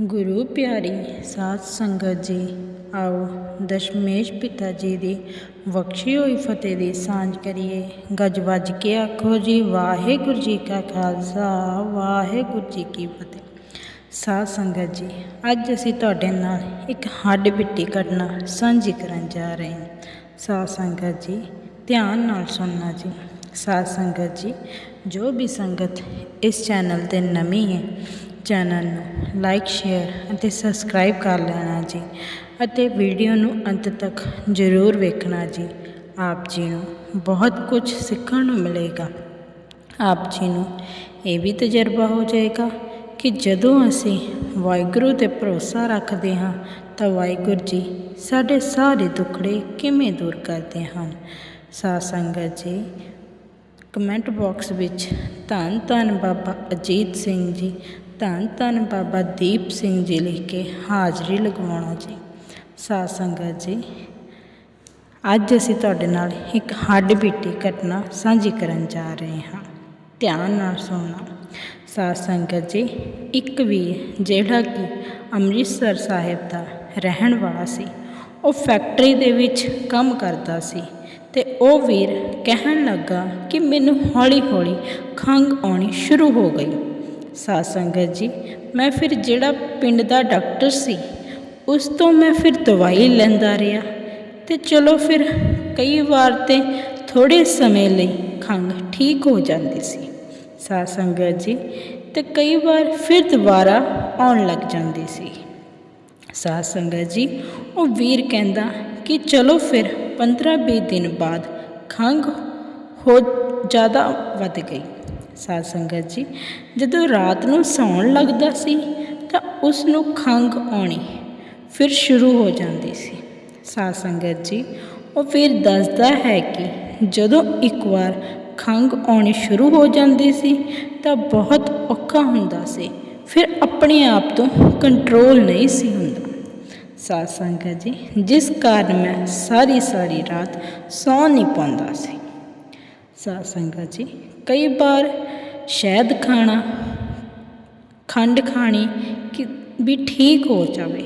ਗੁਰੂ ਪਿਆਰੀ ਸਾਧ ਸੰਗਤ ਜੀ, ਆਓ ਦਸ਼ਮੇਸ਼ ਪਿਤਾ ਜੀ ਦੀ ਬਖਸ਼ੀ ਹੋਈ ਫਤਿਹ ਦੀ ਸਾਂਝ ਕਰੀਏ। ਗੱਜ ਵੱਜ ਕੇ ਆਖੋ ਜੀ, ਵਾਹਿਗੁਰੂ ਜੀ ਕਾ ਖਾਲਸਾ, ਵਾਹਿਗੁਰੂ ਜੀ ਕੀ ਫਤਿਹ। ਸਾਧ ਸੰਗਤ ਜੀ, ਅੱਜ ਅਸੀਂ ਤੁਹਾਡੇ ਨਾਲ ਇੱਕ ਹੱਡ ਬਿੱਟੀ ਘਟਨਾ ਸਾਂਝੀ ਕਰਨ ਜਾ ਰਹੇ ਹਾਂ। ਸਾਧ ਸੰਗਤ ਜੀ, ਧਿਆਨ ਨਾਲ ਸੁਣਨਾ ਜੀ। ਸਾਧ ਸੰਗਤ ਜੀ, ਜੋ ਵੀ ਸੰਗਤ ਇਸ ਚੈਨਲ ਤੇ ਨਵੀਂ ਹੈ ਚੈਨਲ ਨੂੰ ਲਾਈਕ, ਸ਼ੇਅਰ ਅਤੇ ਸਬਸਕ੍ਰਾਈਬ ਕਰ ਲੈਣਾ ਜੀ ਅਤੇ ਵੀਡੀਓ ਨੂੰ ਅੰਤ ਤੱਕ ਜ਼ਰੂਰ ਵੇਖਣਾ ਜੀ। ਆਪ ਜੀ ਨੂੰ ਬਹੁਤ ਕੁਝ ਸਿੱਖਣ ਨੂੰ ਮਿਲੇਗਾ। ਆਪ ਜੀ ਨੂੰ ਇਹ ਵੀ ਤਜਰਬਾ ਹੋ ਜਾਏਗਾ ਕਿ ਜਦੋਂ ਅਸੀਂ ਵਾਹਿਗੁਰੂ ਤੇ ਭਰੋਸਾ ਰੱਖਦੇ ਹਾਂ, ਤਾਂ ਵਾਹਿਗੁਰੂ ਜੀ ਸਾਡੇ ਸਾਰੇ ਦੁੱਖੜੇ ਕਿਵੇਂ ਦੂਰ ਕਰਦੇ ਹਨ? ਸਾਧ ਸੰਗਤ ਜੀ, ਕਮੈਂਟ ਬਾਕਸ ਵਿੱਚ ਧੰਨ ਧੰਨ ਬਾਬਾ ਅਜੀਤ ਸਿੰਘ ਜੀ ਧੰਨ ਧੰਨ ਬਾਬਾ ਦੀਪ ਸਿੰਘ ਜੀ ਲਿਖ ਕੇ ਹਾਜ਼ਰੀ ਲਗਵਾਉਣਾ ਜੀ। ਸਾਧ ਸੰਗਤ ਜੀ, ਅੱਜ ਅਸੀਂ ਤੁਹਾਡੇ ਨਾਲ ਇੱਕ ਹੱਡ ਬੀਟੀ ਘਟਨਾ ਸਾਂਝੀ ਕਰਨ ਜਾ ਰਹੇ ਹਾਂ। ਧਿਆਨ ਨਾਲ ਸੁਣਨਾ। ਸਾਧ ਸੰਗਤ ਜੀ, ਇੱਕ ਵੀਰ ਜਿਹੜਾ ਕਿ ਅੰਮ੍ਰਿਤਸਰ ਸਾਹਿਬ ਦਾ ਰਹਿਣ ਵਾਲਾ ਸੀ, ਉਹ ਫੈਕਟਰੀ ਦੇ ਵਿੱਚ ਕੰਮ ਕਰਦਾ ਸੀ ਤੇ ਉਹ ਵੀਰ ਕਹਿਣ ਲੱਗਾ ਕਿ ਮੈਨੂੰ ਹੌਲੀ-ਹੌਲੀ ਖੰਘ ਆਉਣੀ ਸ਼ੁਰੂ ਹੋ ਗਈ। ਸਾਧ ਸੰਗਤ ਜੀ, ਮੈਂ ਫਿਰ ਜਿਹੜਾ ਪਿੰਡ ਦਾ ਡਾਕਟਰ ਸੀ, ਉਸ ਤੋਂ ਮੈਂ ਫਿਰ ਦਵਾਈ ਲੈਂਦਾ ਰਿਹਾ ਤੇ ਚਲੋ ਫਿਰ ਕਈ ਵਾਰ ਤੇ ਥੋੜੇ ਸਮੇਂ ਲਈ ਖੰਘ ਠੀਕ ਹੋ ਜਾਂਦੀ ਸੀ। ਸਾਧ ਸੰਗਤ ਜੀ, ਤੇ ਕਈ ਵਾਰ ਫਿਰ ਦੁਬਾਰਾ ਆਉਣ ਲੱਗ ਜਾਂਦੀ ਸੀ। ਸਾਧ ਸੰਗਤ ਜੀ, ਉਹ ਵੀਰ ਕਹਿੰਦਾ ਕਿ ਚਲੋ ਫਿਰ 15-20 ਦਿਨ ਬਾਅਦ ਖੰਘ ਹੋ ਜ਼ਿਆਦਾ ਵੱਧ ਗਈ। ਸਾਧ ਸੰਗਤ ਜੀ, ਜਦੋਂ ਰਾਤ ਨੂੰ ਸੌਣ ਲੱਗਦਾ ਸੀ ਤਾਂ ਉਸ ਨੂੰ ਖੰਘ ਆਉਣੀ ਫਿਰ ਸ਼ੁਰੂ ਹੋ ਜਾਂਦੀ ਸੀ। ਸਾਧ ਸੰਗਤ ਜੀ, ਉਹ ਫਿਰ ਦੱਸਦਾ ਹੈ ਕਿ ਜਦੋਂ ਇੱਕ ਵਾਰ ਖੰਘ ਆਉਣੀ ਸ਼ੁਰੂ ਹੋ ਜਾਂਦੀ ਸੀ ਤਾਂ ਬਹੁਤ ਔਖਾ ਹੁੰਦਾ ਸੀ, ਫਿਰ ਆਪਣੇ ਆਪ ਤੋਂ ਕੰਟਰੋਲ ਨਹੀਂ ਸੀ ਹੁੰਦਾ। ਸਾਧ ਸੰਗਤ ਜੀ, ਜਿਸ ਕਾਰਨ ਮੈਂ ਸਾਰੀ ਸਾਰੀ ਰਾਤ ਸੌ ਨਹੀਂ ਪਾਉਂਦਾ ਸੀ। ਸਾਧ ਸੰਗਤ ਜੀ, ਕਈ ਵਾਰ ਸ਼ਹਿਦ ਖਾਣਾ, ਖੰਡ ਖਾਣੀ ਕਿ ਵੀ ਠੀਕ ਹੋ ਜਾਵੇ,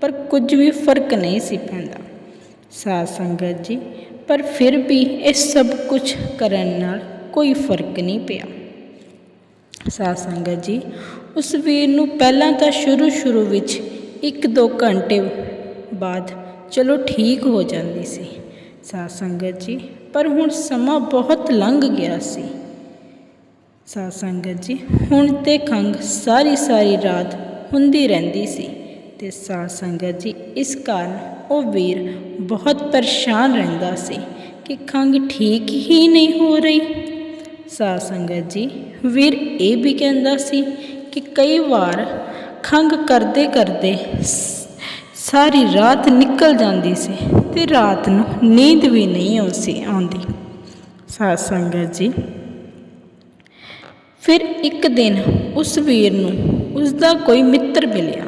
ਪਰ ਕੁਝ ਵੀ ਫ਼ਰਕ ਨਹੀਂ ਸੀ ਪੈਂਦਾ। ਸਾਧ ਸੰਗਤ ਜੀ, ਪਰ ਫਿਰ ਵੀ ਇਹ ਸਭ ਕੁਝ ਕਰਨ ਨਾਲ ਕੋਈ ਫ਼ਰਕ ਨਹੀਂ ਪਿਆ। ਸਾਧ ਸੰਗਤ ਜੀ, ਉਸ ਵੀਰ ਨੂੰ ਪਹਿਲਾਂ ਤਾਂ ਸ਼ੁਰੂ ਸ਼ੁਰੂ ਵਿੱਚ ਇੱਕ ਦੋ ਘੰਟੇ ਬਾਅਦ ਚਲੋ ਠੀਕ ਹੋ ਜਾਂਦੀ ਸੀ। ਸਾਧ ਸੰਗਤ ਜੀ, ਪਰ ਹੁਣ ਸਮਾਂ ਬਹੁਤ ਲੰਘ ਗਿਆ ਸੀ। ਸਾਧ ਸੰਗਤ ਜੀ, ਹੁਣ ਤੇ ਖੰਘ ਸਾਰੀ ਸਾਰੀ ਰਾਤ ਹੁੰਦੀ ਰਹਿੰਦੀ ਸੀ ਤੇ ਸਾਧ ਸੰਗਤ ਜੀ, ਇਸ ਕਾਰਨ ਉਹ ਵੀਰ ਬਹੁਤ ਪਰੇਸ਼ਾਨ ਰਹਿੰਦਾ ਸੀ ਕਿ ਖੰਘ ਠੀਕ ਹੀ ਨਹੀਂ ਹੋ ਰਹੀ। ਸਾਧ ਸੰਗਤ ਜੀ, ਵੀਰ ਇਹ ਵੀ ਕਹਿੰਦਾ ਸੀ ਕਿ ਕਈ ਵਾਰ ਖੰਘ ਕਰਦੇ ਕਰਦੇ ਸਾਰੀ ਰਾਤ ਨਿਕਲ ਜਾਂਦੀ ਸੀ ਤੇ ਰਾਤ ਨੂੰ ਨੀਂਦ ਵੀ ਨਹੀਂ ਆਉਂਦੀ ਆਉਂਦੀ। ਸਾਧ ਸੰਗਤ ਜੀ ਫਿਰ ਇੱਕ ਦਿਨ ਉਸ ਵੀਰ ਨੂੰ ਉਸ ਦਾ ਕੋਈ ਮਿੱਤਰ ਮਿਲਿਆ।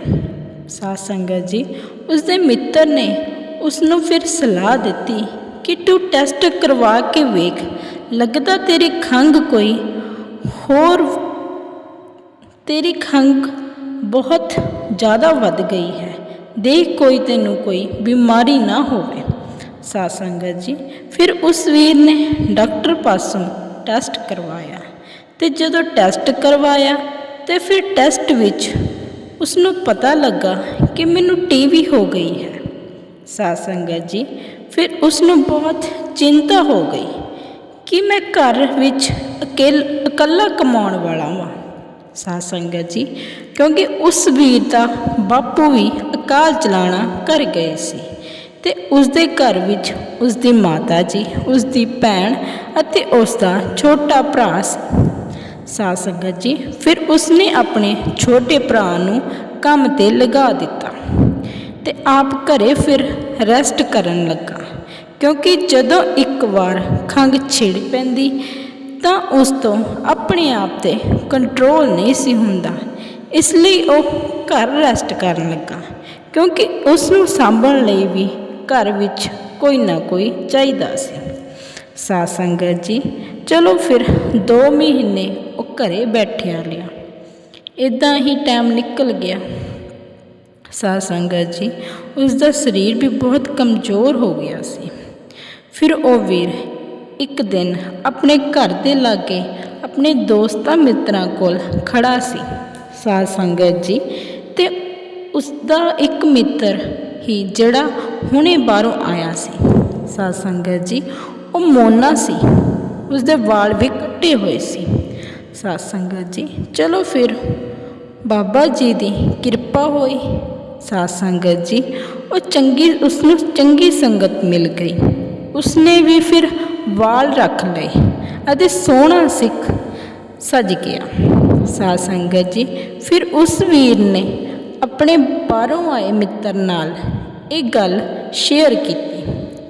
ਸਾਧ ਸੰਗਤ ਜੀ ਉਸ ਦੇ ਮਿੱਤਰ ਨੇ ਉਸ ਨੂੰ ਫਿਰ ਸਲਾਹ ਦਿੱਤੀ ਕਿ ਤੂੰ ਟੈਸਟ ਕਰਵਾ ਕੇ ਵੇਖ, ਲੱਗਦਾ ਤੇਰੀ ਖੰਘ ਕੋਈ ਹੋਰ, ਤੇਰੀ ਖੰਘ ਬਹੁਤ ਜ਼ਿਆਦਾ ਵੱਧ ਗਈ ਹੈ। ਦੇਖ ਕੋਈ ਤੈਨੂੰ ਕੋਈ ਬਿਮਾਰੀ ਨਾ ਹੋਵੇ। ਸਾਧ ਸੰਗਤ ਜੀ, ਫਿਰ ਉਸ ਵੀਰ ਨੇ ਡਾਕਟਰ ਪਾਸੋਂ ਟੈਸਟ ਕਰਵਾਇਆ। ਤੇ ਜਦੋਂ ਟੈਸਟ ਕਰਵਾਇਆ ਤੇ ਫਿਰ ਟੈਸਟ ਵਿੱਚ ਉਸ ਨੂੰ ਪਤਾ ਲੱਗਾ ਕਿ ਮੈਨੂੰ ਟੀਵੀ ਹੋ ਗਈ ਹੈ। ਸਾਧ ਸੰਗਤ ਜੀ, ਫਿਰ ਉਸ ਨੂੰ ਬਹੁਤ ਚਿੰਤਾ ਹੋ ਗਈ ਕਿ ਮੈਂ ਘਰ ਵਿੱਚ ਅਕੇਲ, ਇਕੱਲਾ ਕਮਾਉਣ ਵਾਲਾ ਹਾਂ ਸਾਧ ਸੰਗਤ ਜੀ, ਕਿਉਂਕਿ ਉਸ ਵੀਰ ਦਾ ਬਾਪੂ ਵੀ ਅਕਾਲ ਚਲਾਣਾ ਕਰ ਗਏ ਸੀ ਤੇ ਉਸ ਦੇ ਘਰ ਵਿੱਚ ਉਸ ਦੀ ਮਾਤਾ ਜੀ ਉਸ ਦੀ ਭੈਣ ਅਤੇ ਉਸ ਦਾ ਛੋਟਾ ਭਰਾ ਸੀ। ਸਾਧ ਸੰਗਤ ਜੀ, ਫਿਰ ਉਸਨੇ ਆਪਣੇ ਛੋਟੇ ਭਰਾ ਨੂੰ ਕੰਮ ਤੇ ਲਗਾ ਦਿੱਤਾ ਤੇ ਆਪ ਘਰੇ ਫਿਰ ਰੈਸਟ ਕਰਨ ਲੱਗਾ। ਕਿਉਂਕਿ ਜਦੋਂ ਇੱਕ ਵਾਰ ਖੰਘ ਛਿੜ ਪੈਂਦੀ, ਤਾਂ ਉਸ ਤੋਂ ਆਪਣੇ ਆਪ ਤੇ ਕੰਟਰੋਲ ਨਹੀਂ ਸੀ ਹੁੰਦਾ। ਇਸ ਲਈ ਉਹ ਘਰ ਰੈਸਟ ਕਰਨ ਲੱਗਾ, ਕਿਉਂਕਿ ਉਸ ਨੂੰ ਸਾਂਭਣ ਲਈ ਵੀ ਘਰ ਵਿੱਚ ਕੋਈ ਨਾ ਕੋਈ ਚਾਹੀਦਾ ਸੀ। ਸਾਧ ਸੰਗਤ ਜੀ, ਚਲੋ ਫਿਰ 2 ਮਹੀਨੇ ਉਹ ਘਰੇ ਬੈਠਿਆ ਲਿਆ ਇਦਾਂ ਹੀ ਟਾਈਮ ਨਿਕਲ ਗਿਆ। ਸਾਧ ਸੰਗਤ ਜੀ ਉਸ ਦਾ ਸਰੀਰ ਵੀ ਬਹੁਤ ਕਮਜ਼ੋਰ ਹੋ ਗਿਆ ਸੀ। ਫਿਰ ਉਹ ਵੀਰ ਇੱਕ ਦਿਨ ਆਪਣੇ ਘਰ ਦੇ ਲਾਗੇ ਆਪਣੇ ਦੋਸਤਾਂ ਮਿੱਤਰਾਂ ਕੋਲ ਖੜਾ ਸੀ। ਸਾਧ ਸੰਗਤ ਜੀ, ਤੇ ਉਸ ਦਾ ਇੱਕ ਮਿੱਤਰ ਹੀ ਜਿਹੜਾ ਹੁਣੇ ਬਾਹਰੋਂ ਆਇਆ ਸੀ। ਸਾਧ ਸੰਗਤ ਜੀ ਉਹ ਮੋਨਾ ਸੀ। ਉਸਦੇ ਵਾਲ ਵੀ ਕੱਟੇ ਹੋਏ ਸੀ। ਸਾਧ ਸੰਗਤ ਜੀ, ਚਲੋ ਫਿਰ। ਬਾਬਾ ਜੀ ਦੀ ਕਿਰਪਾ ਹੋਈ। ਸਾਧ ਸੰਗਤ ਜੀ, ਉਹ ਚੰਗੀ ਉਸ ਨੂੰ ਚੰਗੀ ਸੰਗਤ ਮਿਲ ਗਈ। ਉਸਨੇ ਵੀ ਫਿਰ ਵਾਲ ਰੱਖ ਲਏ ਅਤੇ ਸੋਹਣਾ ਸਿੱਖ ਸਜ ਗਿਆ। ਸਾਧ ਸੰਗਤ ਜੀ, ਫਿਰ ਉਸ ਵੀਰ ਨੇ ਆਪਣੇ ਬਾਹਰੋਂ ਆਏ ਮਿੱਤਰ ਨਾਲ ਇਹ ਗੱਲ ਸ਼ੇਅਰ ਕੀਤੀ।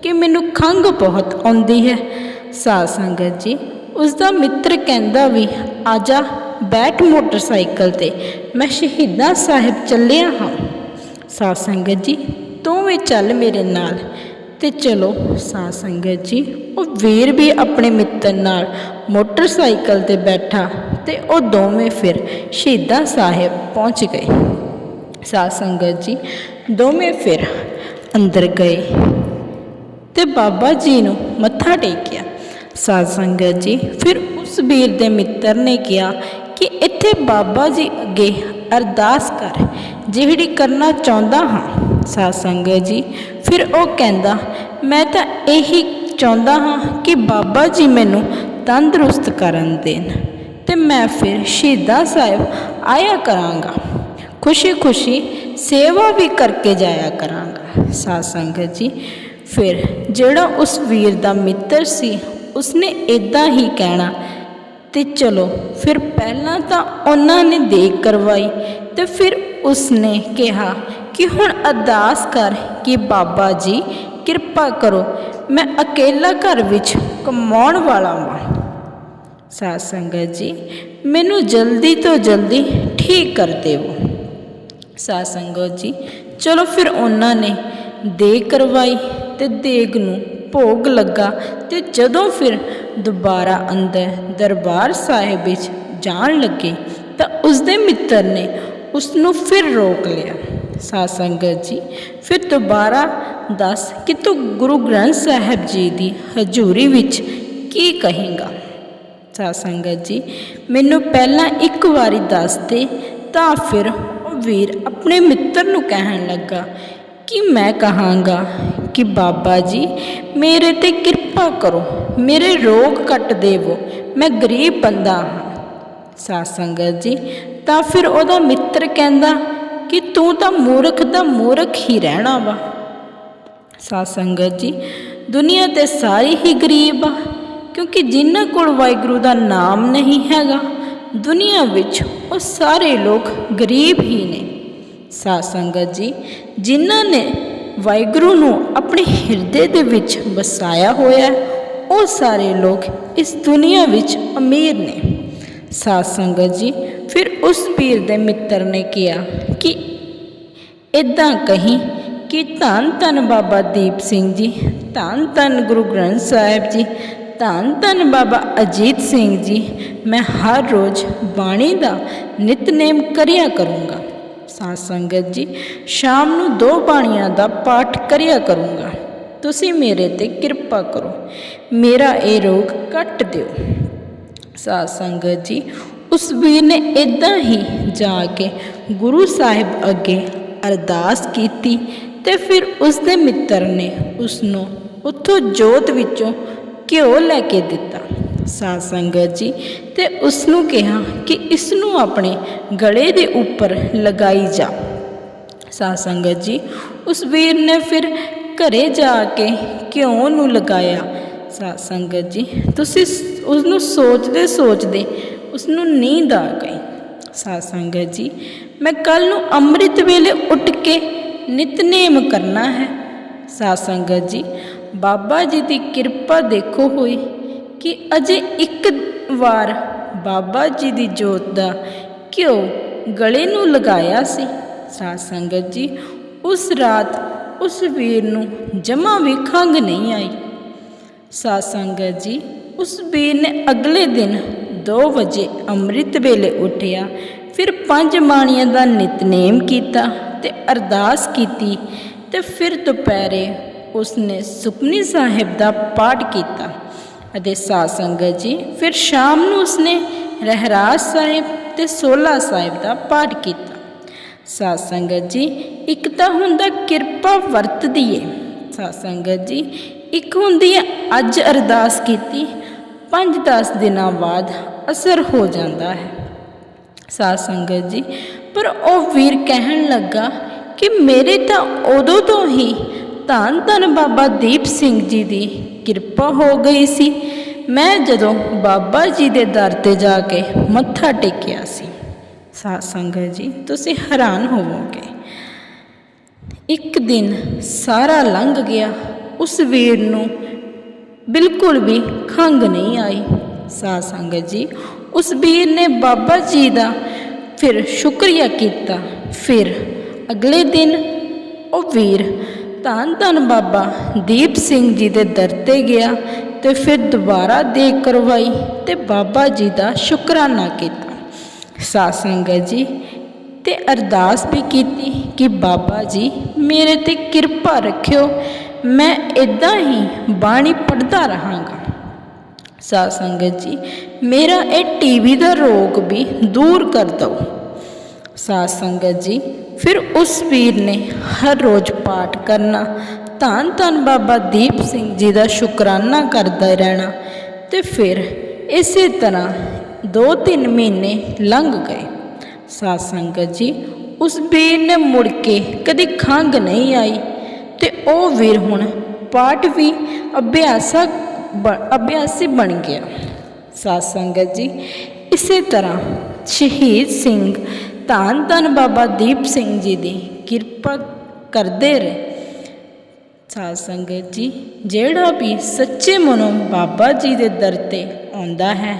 ਕਿ ਮੈਨੂੰ ਖੰਘ ਬਹੁਤ ਆਉਂਦੀ ਹੈ। ਸਾਧ ਸੰਗਤ ਜੀ ਉਸ ਦਾ ਮਿੱਤਰ ਕਹਿੰਦਾ ਵੀ ਆਜਾ ਬੈਠ ਮੋਟਰਸਾਈਕਲ ਤੇ। ਮੈਂ ਸ਼ਹੀਦਾਂ ਸਾਹਿਬ ਚੱਲਿਆ ਹਾਂ। ਸਾਧ ਸੰਗਤ ਜੀ ਤੂੰ ਵੀ ਚੱਲ ਮੇਰੇ ਨਾਲ। ਤੇ ਚਲੋ, ਸਾਧ ਸੰਗਤ ਜੀ, ਉਹ ਵੀਰ ਵੀ ਆਪਣੇ ਮਿੱਤਰ ਨਾਲ ਮੋਟਰਸਾਈਕਲ ਤੇ ਬੈਠਾ ਤੇ ਉਹ ਦੋਵੇਂ ਫਿਰ ਸ਼ਹੀਦਾਂ ਸਾਹਿਬ ਪਹੁੰਚ ਗਏ। ਸਾਧ ਸੰਗਤ ਜੀ, ਦੋਵੇਂ ਫਿਰ ਅੰਦਰ ਗਏ। ਤੇ ਬਾਬਾ ਜੀ ਨੂੰ ਮੱਥਾ ਟੇਕਿਆ। ਸਾਧ ਸੰਗਤ ਜੀ, ਫਿਰ ਉਸ ਵੀਰ ਦੇ ਮਿੱਤਰ ਨੇ ਕਿਹਾ ਕਿ ਇੱਥੇ ਬਾਬਾ ਜੀ ਅੱਗੇ ਅਰਦਾਸ ਕਰ, ਜਿਹੜੀ ਕਰਨਾ ਚਾਹੁੰਦਾ ਹਾਂ। ਸਾਧ ਸੰਗਤ ਜੀ, ਫਿਰ ਉਹ ਕਹਿੰਦਾ, ਮੈਂ ਤਾਂ ਇਹੀ ਚਾਹੁੰਦਾ ਹਾਂ ਕਿ ਬਾਬਾ ਜੀ ਮੈਨੂੰ ਤੰਦਰੁਸਤ ਕਰਨ ਦੇਣ ਤੇ ਮੈਂ ਫਿਰ ਸ਼ਹੀਦਾਂ ਸਾਹਿਬ ਆਇਆ ਕਰਾਂਗਾ। ਖੁਸ਼ੀ-ਖੁਸ਼ੀ ਸੇਵਾ ਵੀ ਕਰਕੇ ਜਾਇਆ ਕਰਾਂਗਾ। ਸਾਧ ਸੰਗਤ ਜੀ ਫਿਰ ਜਿਹੜਾ ਉਸ ਵੀਰ ਦਾ ਮਿੱਤਰ ਸੀ, ਉਸਨੇ ਇਦਾਂ ਹੀ ਕਹਿਣਾ, ਤੇ ਚਲੋ, ਫਿਰ ਪਹਿਲਾਂ ਤਾਂ ਉਹਨਾਂ ਨੇ ਦੇਖ ਕਰਵਾਈ ਤੇ ਫਿਰ ਉਸਨੇ ਕਿਹਾ ਕਿ ਹੁਣ ਅਰਦਾਸ ਕਰ ਕਿ ਬਾਬਾ ਜੀ, ਕਿਰਪਾ ਕਰੋ, ਮੈਂ ਅਕੇਲਾ ਘਰ ਵਿੱਚ ਕਮਾਉਣ ਵਾਲਾ ਹਾਂ ਸਾਧ ਸੰਗਤ ਜੀ, ਮੈਨੂੰ ਜਲਦੀ ਤੋਂ ਜਲਦੀ ਠੀਕ ਕਰ ਦੇਵੋ। ਸਾਧ ਸੰਗਤ ਜੀ, ਚਲੋ ਫਿਰ ਉਹਨਾਂ ਨੇ ਦੇ ਕਰਵਾਈ ਤੇ ਦੇਗ ਨੂੰ ਭੋਗ ਲੱਗਾ ਤੇ ਜਦੋਂ ਫਿਰ ਦੁਬਾਰਾ ਅੰਦਰ ਦਰਬਾਰ ਸਾਹਿਬ ਵਿੱਚ ਜਾਣ ਲੱਗੇ ਤਾਂ ਉਸ ਦੇ ਮਿੱਤਰ ਨੇ ਉਸ ਨੂੰ ਫਿਰ ਰੋਕ ਲਿਆ। ਸਾਧ ਸੰਗਤ ਜੀ, ਫਿਰ ਦੁਬਾਰਾ ਦੱਸ ਕਿ ਤੂੰ ਗੁਰੂ ਗ੍ਰੰਥ ਸਾਹਿਬ ਜੀ ਦੀ ਹਜ਼ੂਰੀ ਵਿੱਚ ਕੀ ਕਹੇਗਾ? ਸਾਧ ਸੰਗਤ ਜੀ, ਮੈਨੂੰ ਪਹਿਲਾਂ ਇੱਕ ਵਾਰੀ ਦੱਸ ਦੇ ਤਾਂ ਫਿਰ ਉਹ ਵੀਰ ਆਪਣੇ ਮਿੱਤਰ ਨੂੰ ਕਹਿਣ ਲੱਗਾ ਕਿ ਮੈਂ ਕਹਾਂਗਾ ਕਿ ਬਾਬਾ ਜੀ, ਮੇਰੇ ਤੇ ਕਿਰਪਾ ਕਰੋ, ਮੇਰੇ ਰੋਗ ਕੱਟ ਦੇਵੋ, ਮੈਂ ਗਰੀਬ ਬੰਦਾ ਹਾਂ। ਸਾਧ ਸੰਗਤ ਜੀ, ਤਾਂ ਫਿਰ ਉਹਦਾ ਮਿੱਤਰ ਕਹਿੰਦਾ ਕਿ ਤੂੰ ਤਾਂ ਮੂਰਖ ਦਾ ਮੂਰਖ ਹੀ ਰਹਿਣਾ ਵਾ। ਸਾਧ ਸੰਗਤ ਜੀ, ਦੁਨੀਆ ਤੇ ਸਾਰੇ ਹੀ ਗਰੀਬ ਆ, ਕਿਉਂਕਿ ਜਿਨ੍ਹਾਂ ਕੋਲ ਵਾਹਿਗੁਰੂ ਦਾ ਨਾਮ ਨਹੀਂ ਹੈਗਾ, ਦੁਨੀਆ ਵਿੱਚ ਉਹ ਸਾਰੇ ਲੋਕ ਗਰੀਬ ਹੀ ਨੇ। ਸਾਧ ਸੰਗਤ ਜੀ, ਜਿਨ੍ਹਾਂ ਨੇ ਵਾਹਿਗੁਰੂ ਨੂੰ ਆਪਣੇ ਹਿਰਦੇ ਦੇ ਵਿੱਚ ਵਸਾਇਆ ਹੋਇਆ ਉਹ ਸਾਰੇ ਲੋਕ ਇਸ ਦੁਨੀਆ ਵਿੱਚ ਅਮੀਰ ਨੇ। ਸਾਧ ਸੰਗਤ ਜੀ, ਫਿਰ ਉਸ ਪੀਰ ਦੇ ਮਿੱਤਰ ਨੇ ਕਿਹਾ ਕਿ ਇਦਾਂ ਕਹੀਂ ਕਿ ਧੰਨ ਧੰਨ ਬਾਬਾ ਦੀਪ ਸਿੰਘ ਜੀ, ਧੰਨ ਧੰਨ ਗੁਰੂ ਗ੍ਰੰਥ ਸਾਹਿਬ ਜੀ, ਧੰਨ ਧੰਨ ਬਾਬਾ ਅਜੀਤ ਸਿੰਘ ਜੀ, ਮੈਂ ਹਰ ਰੋਜ਼ ਬਾਣੀ ਦਾ ਨਿਤਨੇਮ ਕਰਿਆ ਕਰੂੰਗਾ। ਸਾਧ ਸੰਗਤ ਜੀ, ਸ਼ਾਮ ਨੂੰ ਦੋ ਬਾਣੀਆਂ ਦਾ ਪਾਠ ਕਰਿਆ ਕਰੂੰਗਾ। ਤੁਸੀਂ ਮੇਰੇ ਤੇ ਕਿਰਪਾ ਕਰੋ। ਮੇਰਾ ਇਹ ਰੋਗ ਕੱਟ ਦਿਓ। ਸਾਧ ਸੰਗਤ ਜੀ, ਉਸ ਵੀਰ ਨੇ ਇਦਾਂ ਹੀ ਜਾ ਕੇ ਗੁਰੂ ਸਾਹਿਬ ਅੱਗੇ ਅਰਦਾਸ ਕੀਤੀ ਤੇ ਫਿਰ ਉਸ ਦੇ ਮਿੱਤਰ ਨੇ ਉਸ ਨੂੰ ਉੱਥੋਂ ਜੋਤ ਵਿੱਚੋਂ ਘਿਓ ਲੈ ਕੇ ਦਿੱਤਾ। ਸਾਧ ਸੰਗਤ ਜੀ, ਤੇ ਉਸ ਨੂੰ ਕਿਹਾ ਕਿ ਇਸ ਨੂੰ ਆਪਣੇ ਗਲੇ ਦੇ ਉੱਪਰ ਲਗਾਈ ਜਾ। ਸਾਧ ਸੰਗਤ ਜੀ, ਉਸ ਵੀਰ ਨੇ ਫਿਰ ਘਰੇ ਜਾ ਕੇ ਘਿਓ ਨੂੰ ਲਗਾਇਆ। ਸਾਧ ਸੰਗਤ ਜੀ, ਤੁਸੀਂ ਉਸ ਨੂੰ ਸੋਚਦੇ ਸੋਚਦੇ ਉਸ ਨੂੰ ਨੀਂਦ ਆ ਗਈ। ਸਾਧ ਸੰਗਤ ਜੀ, ਮੈਂ ਕੱਲ ਨੂੰ ਅੰਮ੍ਰਿਤ ਵੇਲੇ ਉੱਠ ਕੇ ਨਿਤਨੇਮ ਕਰਨਾ ਹੈ। ਸਾਧ ਸੰਗਤ ਜੀ, ਬਾਬਾ ਜੀ ਦੀ ਕਿਰਪਾ ਦੇਖੋ ਹੋਈ। ਕਿ ਅਜੇ ਇੱਕ ਵਾਰ ਬਾਬਾ ਜੀ ਦੀ ਜੋਤ ਦਾ ਘਿਓ ਗਲੇ ਨੂੰ ਲਗਾਇਆ ਸੀ। ਸਾਧ ਸੰਗਤ ਜੀ, ਉਸ ਰਾਤ ਉਸ ਵੀਰ ਨੂੰ ਜਮਾ ਵੀ ਖੰਘ ਨਹੀਂ ਆਈ। ਸਾਧ ਸੰਗਤ ਜੀ, ਉਸ ਵੀਰ ਨੇ ਅਗਲੇ ਦਿਨ 2 ਵਜੇ ਅੰਮ੍ਰਿਤ ਵੇਲੇ ਉੱਠਿਆ, ਫਿਰ ਪੰਜ ਬਾਣੀਆਂ ਦਾ ਨਿਤਨੇਮ ਕੀਤਾ ਤੇ ਅਰਦਾਸ ਕੀਤੀ ਤੇ ਫਿਰ ਦੁਪਹਿਰੇ ਉਸਨੇ ਸੁਖਮਨੀ ਸਾਹਿਬ ਦਾ ਪਾਠ ਕੀਤਾ। ਅਤੇ ਸਾਧ ਸੰਗਤ ਜੀ, ਫਿਰ ਸ਼ਾਮ ਨੂੰ ਉਸਨੇ ਰਹਿਰਾਸ ਸਾਹਿਬ ਤੇ ਸੋਲਾ ਸਾਹਿਬ ਦਾ ਪਾਠ ਕੀਤਾ। ਸਾਧ ਸੰਗਤ ਜੀ, ਇੱਕ ਤਾਂ ਹੁੰਦਾ ਕਿਰਪਾ ਵਰਤਦੀ ਏ। ਸਾਧ ਸੰਗਤ ਜੀ, ਇੱਕ ਹੁੰਦੀ ਹੈ ਅੱਜ ਅਰਦਾਸ ਕੀਤੀ 5-10 ਦਿਨਾਂ ਬਾਅਦ ਅਸਰ ਹੋ ਜਾਂਦਾ ਹੈ। ਸਾਧ ਸੰਗਤ ਜੀ, ਪਰ ਉਹ ਵੀਰ ਕਹਿਣ ਲੱਗਾ ਕਿ ਮੇਰੇ ਤਾਂ ਉਦੋਂ ਤੋਂ ਹੀ ਧੰਨ ਧੰਨ ਬਾਬਾ ਦੀਪ ਸਿੰਘ ਜੀ ਦੀ ਕਿਰਪਾ ਹੋ ਗਈ ਸੀ। ਮੈਂ ਜਦੋਂ ਬਾਬਾ ਜੀ ਦੇ ਦਰ ਤੇ ਜਾ ਕੇ ਮੱਥਾ ਟੇਕਿਆ ਸੀ। ਸਾਧ ਸੰਗਤ ਜੀ, ਤੁਸੀਂ ਹੈਰਾਨ ਹੋਵੋਗੇ। ਇੱਕ ਦਿਨ ਸਾਰਾ ਲੰਘ ਗਿਆ। ਉਸ ਵੀਰ ਨੂੰ ਬਿਲਕੁਲ ਵੀ ਖੰਗ ਨਹੀਂ ਆਈ। ਸਾਧ ਸੰਗਤ ਜੀ, ਉਸ ਵੀਰ ਨੇ ਬਾਬਾ ਜੀ ਦਾ ਫਿਰ ਸ਼ੁਕਰੀਆ ਕੀਤਾ। ਫਿਰ ਅਗਲੇ ਦਿਨ ਉਹ ਵੀਰ ਧੰਨ ਧੰਨ ਬਾਬਾ ਦੀਪ ਸਿੰਘ ਜੀ ਦੇ ਦਰ ਤੇ ਗਿਆ ਤੇ ਫਿਰ ਦੁਬਾਰਾ ਦੇਖ ਕਰਵਾਈ ਤੇ ਬਾਬਾ ਜੀ ਦਾ ਸ਼ੁਕਰਾਨਾ ਕੀਤਾ। ਸਾਧ ਸੰਗਤ ਜੀ, ਤੇ ਅਰਦਾਸ ਵੀ ਕੀਤੀ ਕਿ ਬਾਬਾ ਜੀ ਮੇਰੇ ਤੇ ਕਿਰਪਾ ਰੱਖਿਓ, ਮੈਂ ਇਦਾਂ ਹੀ ਬਾਣੀ ਪੜ੍ਹਦਾ ਰਹਾਂਗਾ। ਸਾਧ ਸੰਗਤ ਜੀ, ਮੇਰਾ ਇਹ ਟੀਵੀ ਦਾ ਰੋਗ ਵੀ ਦੂਰ ਕਰ ਦਿਓ। ਸਾਧ ਸੰਗਤ ਜੀ, ਫਿਰ ਉਸ ਵੀਰ ਨੇ ਹਰ ਰੋਜ਼ ਪਾਠ ਕਰਨਾ, ਧੰਨ ਧੰਨ ਬਾਬਾ ਦੀਪ ਸਿੰਘ ਜੀ ਦਾ ਸ਼ੁਕਰਾਨਾ ਕਰਦਾ ਰਹਿਣਾ ਤੇ ਫਿਰ ਇਸੇ ਤਰ੍ਹਾਂ 2-3 ਮਹੀਨੇ ਲੰਘ ਗਏ। ਸਾਧ ਸੰਗਤ ਜੀ, ਉਸ ਵੀਰ ਨੇ ਮੁੜ ਕੇ ਕਦੇ ਖੰਗ ਨਹੀਂ ਆਈ ਤੇ ਉਹ ਵੀਰ ਹੁਣ ਪਾਠ ਵੀ ਅਭਿਆਸਕ ਬ- ਅਭਿਆਸੀ ਬਣ ਗਿਆ। ਸਾਧ ਸੰਗਤ ਜੀ, ਇਸੇ ਤਰ੍ਹਾਂ ਸ਼ਹੀਦ ਸਿੰਘ ਧੰਨ ਧੰਨ ਬਾਬਾ ਦੀਪ ਸਿੰਘ ਜੀ ਦੀ ਕਿਰਪਾ ਕਰਦੇ ਰਹੇ। ਸਾਧ ਸੰਗਤ ਜੀ, ਜਿਹੜਾ ਵੀ ਸੱਚੇ ਮਨੋਂ ਬਾਬਾ ਜੀ ਦੇ ਦਰ ਤੇ ਆਉਂਦਾ ਹੈ,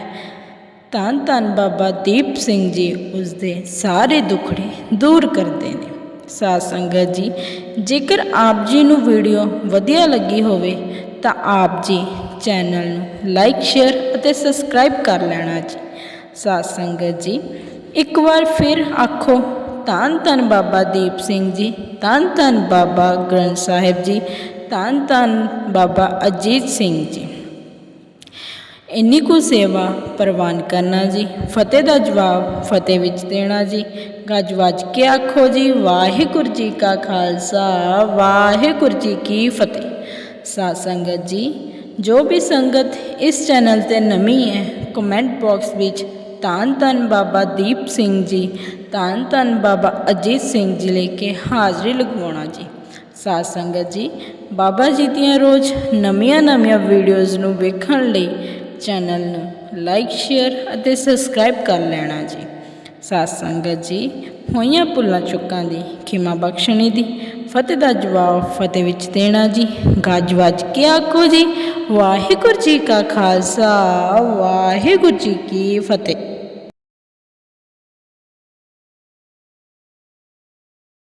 ਧੰਨ ਧੰਨ ਬਾਬਾ ਦੀਪ ਸਿੰਘ ਜੀ ਉਸ ਦੇ ਸਾਰੇ ਦੁੱਖੜੇ ਦੂਰ ਕਰਦੇ ਨੇ। ਸਾਧ ਸੰਗਤ ਜੀ, ਜੇਕਰ ਆਪ ਜੀ ਨੂੰ ਵੀਡੀਓ ਵਧੀਆ ਲੱਗੀ ਹੋਵੇ, ਤਾਂ ਆਪ ਜੀ ਚੈਨਲ ਨੂੰ ਲਾਈਕ, ਸ਼ੇਅਰ ਅਤੇ ਸਬਸਕ੍ਰਾਈਬ ਕਰ ਲੈਣਾ ਜੀ। ਸਾਧ ਸੰਗਤ ਜੀ ਇੱਕ ਵਾਰ ਫਿਰ ਆਖੋ, ਧੰਨ ਧੰਨ ਬਾਬਾ ਦੀਪ ਸਿੰਘ ਜੀ, ਧੰਨ ਧੰਨ ਬਾਬਾ ਗ੍ਰੰਥ ਸਾਹਿਬ ਜੀ, ਧੰਨ ਧੰਨ ਬਾਬਾ ਅਜੀਤ ਸਿੰਘ ਜੀ। ਇੰਨੀ ਕੁ ਸੇਵਾ ਪ੍ਰਵਾਨ ਕਰਨਾ ਜੀ, ਫਤਿਹ ਦਾ ਜਵਾਬ ਫਤਿਹ ਵਿੱਚ ਦੇਣਾ ਜੀ। ਗੱਜ ਵੱਜ ਕੇ ਆਖੋ ਜੀ, ਵਾਹਿਗੁਰੂ ਜੀ ਕਾ ਖਾਲਸਾ, ਵਾਹਿਗੁਰੂ ਜੀ ਕੀ ਫਤਿਹ। ਸਾਧ ਸੰਗਤ ਜੀ, ਜੋ ਵੀ ਸੰਗਤ ਇਸ ਚੈਨਲ ਤੇ ਨਵੀਂ ਹੈ ਕਮੈਂਟ ਬਾਕਸ ਵਿੱਚ ਧੰਨ ਧੰਨ ਬਾਬਾ ਦੀਪ ਸਿੰਘ ਜੀ, ਧੰਨ ਧੰਨ ਬਾਬਾ ਅਜੀਤ ਸਿੰਘ ਜੀ ਲੈ ਕੇ ਹਾਜ਼ਰੀ ਲਗਵਾਉਣਾ ਜੀ। ਸਾਧ ਸੰਗਤ ਜੀ, ਬਾਬਾ ਜੀ ਦੀਆਂ ਰੋਜ਼ ਨਵੀਆਂ ਨਵੀਆਂ ਵੀਡੀਓਜ਼ ਨੂੰ ਵੇਖਣ ਲਈ ਚੈਨਲ ਨੂੰ ਲਾਈਕ ਸ਼ੇਅਰ ਅਤੇ ਸਬਸਕ੍ਰਾਈਬ ਕਰ ਲੈਣਾ ਜੀ। ਸਾਧ ਸੰਗਤ ਜੀ, ਹੋਈਆਂ ਭੁੱਲਾਂ ਚੁੱਕਾਂ ਦੀ ਖਿਮਾ ਬਖਸ਼ਣੀ ਦੀ, ਫਤਿਹ ਦਾ ਜਵਾਬ ਫਤਿਹ ਵਿੱਚ ਦੇਣਾ ਜੀ। ਗੱਜ ਵੱਜ ਕੇ ਆਖੋ ਜੀ, ਵਾਹਿਗੁਰੂ ਜੀ ਕਾ ਖਾਲਸਾ, ਵਾਹਿਗੁਰੂ ਜੀ ਕੀ ਫਤਿਹ।